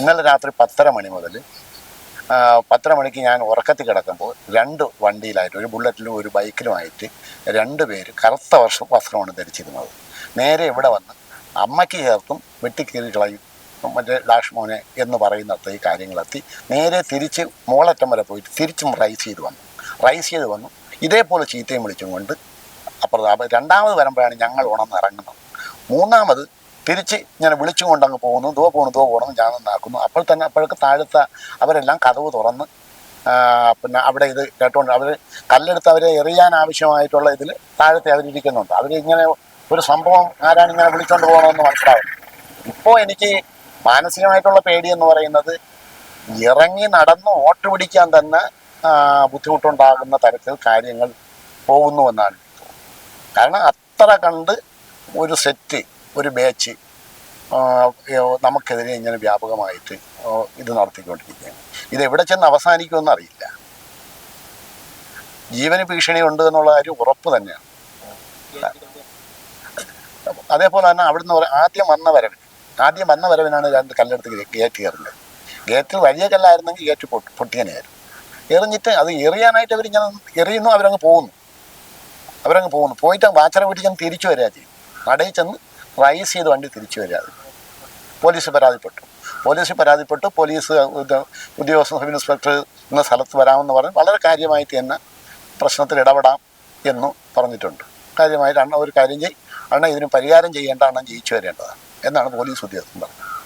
ഇന്നലെ രാത്രി പത്തര മണി മുതൽ പത്തര മണിക്ക് ഞാൻ ഉറക്കത്തിൽ കിടക്കുമ്പോൾ രണ്ട് വണ്ടിയിലായിട്ട് ഒരു ബുള്ളറ്റിലും ഒരു ബൈക്കിലുമായിട്ട് രണ്ട് പേര് കറുത്ത വർഷം വസ്ത്രമാണ് ധരിച്ചിരുന്നത്. നേരെ ഇവിടെ വന്ന് അമ്മയ്ക്ക് ചേർത്തും വെട്ടിക്കീറി കളയും മറ്റേ ഡാഷ് മോനെ എന്ന് പറയുന്ന ഈ കാര്യങ്ങളെത്തി. നേരെ തിരിച്ച് മോളറ്റം വരെ പോയിട്ട് തിരിച്ചും റൈസ് ചെയ്ത് വന്നു. റൈസ് ചെയ്ത് വന്നു. ഇതേപോലെ ചീത്തയും വിളിച്ചും കൊണ്ട് അപ്പുറത്ത് രണ്ടാമത് വരുമ്പോഴാണ് ഞങ്ങൾ ഉണർന്നിറങ്ങുന്നത് മൂന്നാമത് തിരിച്ച് ഇങ്ങനെ വിളിച്ചുകൊണ്ട് അങ്ങ് പോകുന്നു ദോ പോണു ദോ പോകണം ഞാൻ നന്നാക്കുന്നു അപ്പോൾ തന്നെ അപ്പോഴൊക്കെ താഴത്തെ അവരെല്ലാം കതവ് തുറന്ന് പിന്നെ അവിടെ ഇത് കേട്ടോണ്ട് അവർ കല്ലെടുത്ത് അവരെ എറിയാൻ ആവശ്യമായിട്ടുള്ള ഇതിൽ താഴത്തെ അവരിയ്ക്കുന്നുണ്ട് അവരിങ്ങനെ ഒരു സംഭവം ആരാണ് ഇങ്ങനെ വിളിച്ചുകൊണ്ട് പോകണമെന്ന് മനസ്സിലാവും. ഇപ്പോൾ എനിക്ക് മാനസികമായിട്ടുള്ള പേടി എന്ന് പറയുന്നത് ഇറങ്ങി നടന്ന് ഓട്ട് പിടിക്കാൻ തന്നെ ബുദ്ധിമുട്ടുണ്ടാകുന്ന തരത്തിൽ കാര്യങ്ങൾ പോകുന്നുവെന്നാണ് കാരണം അത്ര കണ്ട് ഒരു സെറ്റ് ഒരു ബാച്ച് നമുക്കെതിരെ ഇങ്ങനെ വ്യാപകമായിട്ട് ഇത് നടത്തിക്കൊണ്ടിരിക്കുകയാണ്. ഇത് എവിടെ ചെന്ന് അവസാനിക്കുമെന്ന് അറിയില്ല. ജീവന് ഭീഷണി ഉണ്ട് എന്നുള്ള കാര്യം ഉറപ്പ് തന്നെയാണ്. അതേപോലെ തന്നെ അവിടുന്ന് ആദ്യം വന്ന വരവ് ആദ്യം വന്ന വരവിനാണ് രണ്ട് കല്ലെടുത്ത് ഗേറ്റ് കയറുന്നത് ഗേറ്റ് വലിയ കല്ലായിരുന്നെങ്കിൽ ഗേറ്റ് പൊട്ടി പൊട്ടിയനെയായിരുന്നു എറിഞ്ഞിട്ട് അത് എറിയാനായിട്ട് അവരിങ്ങനെ എറിയുന്നു അവരങ്ങ് പോകുന്നു. അവരങ്ങ് പോകുന്നു. പോയിട്ട് വാച്ചറ വീട്ടിൽ ചെന്ന് തിരിച്ചു വരിക ചെയ്യും കടയിൽ ചെന്ന് റൈസ് ചെയ്ത് വണ്ടി തിരിച്ചു വരിക. പോലീസ് പരാതിപ്പെട്ടു. പോലീസ് പരാതിപ്പെട്ടു. പോലീസ് ഉദ്യോഗസ്ഥ സബ് ഇൻസ്പെക്ടർ എന്ന സ്ഥലത്ത് വരാമെന്ന് പറഞ്ഞ് വളരെ കാര്യമായിട്ട് തന്നെ പ്രശ്നത്തിൽ ഇടപെടാം എന്ന് പറഞ്ഞിട്ടുണ്ട്. കാര്യമായിട്ട് അണ്ണ ഒരു കാര്യം ചെയ്യും അണ്ണ ഇതിന് പരിഹാരം ചെയ്യേണ്ട അണ്ണൻ ജയിച്ചു വരേണ്ടതാണ് എന്നാണ് പോലീസ് ഉദ്യോഗസ്ഥൻ പറഞ്ഞത്.